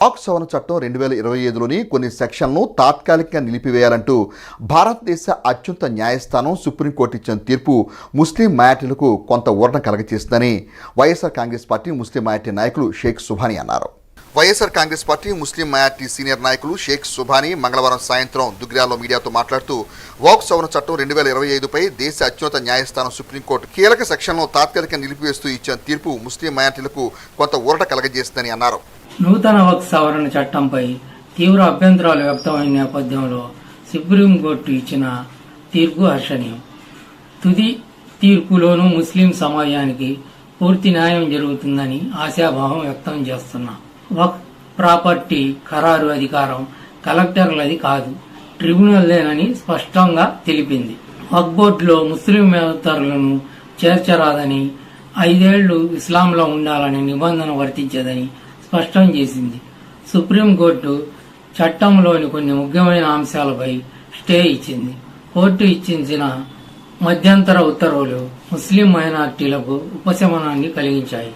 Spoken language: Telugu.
పాక్ సవరణ చట్టం రెండు వేల ఇరవై ఐదులోని కొన్ని సెక్షన్లను తాత్కాలికంగా నిలిపివేయాలంటూ భారతదేశ అత్యున్నత న్యాయస్థానం సుప్రీంకోర్టు ఇచ్చిన తీర్పు ముస్లిం మైనార్టీలకు కొంత ఊరట కలగచేస్తుందని YSR Congress party Muslim minority నాయకులు షేక్ సుభాని అన్నారు. YSR Congress party Muslim minority senior నాయకులు షేక్ సుభాని మంగళవారం సాయంత్రం దుగ్రాలో మీడియాతో మాట్లాడుతూ వాక్ సవరణ చట్టం రెండు వేల ఇరవై ఐదుపై దేశ అత్యున్నత న్యాయస్థానం సుప్రీంకోర్టు కీలక సెక్షన్లో తాత్కాలికంగా నిలిపివేస్తూ ఇచ్చిన తీర్పు ముస్లిం మైనార్టీలకు కొంత ఊరట కలగజేస్తుందని అన్నారు. నూతన వక్ సవరణ చట్టంపై తీవ్ర అభ్యంతరాలు వ్యక్తమైన నేపథ్యంలో సుప్రీంకోర్టు ఇచ్చిన తీర్పు హర్షణీయం. తుది తీర్పులోనూ ముస్లిం సమాజానికి పూర్తి న్యాయం జరుగుతుందని ఆశాభావం వ్యక్తం చేస్తున్నా. వక్ ప్రాపర్టీ ఖరారు అధికారం కలెక్టర్లది కాదు ట్రిబ్యునల్దేనని స్పష్టంగా తెలిపింది. వక్ బోర్డులో ముస్లిమేతరులను చేర్చరాదని ఐదేళ్ళు ఇస్లాంలో ఉండాలనే నిబంధన వర్తించదని స్పష్టం చేసింది. సుప్రీంకోర్టు చట్టంలోని కొన్ని ముఖ్యమైన అంశాలపై స్టే ఇచ్చింది. కోర్టు ఇచ్చించిన మధ్యంతర ఉత్తర్వులు ముస్లిం మైనార్టీలకు ఉపశమనాన్ని కలిగించాయి.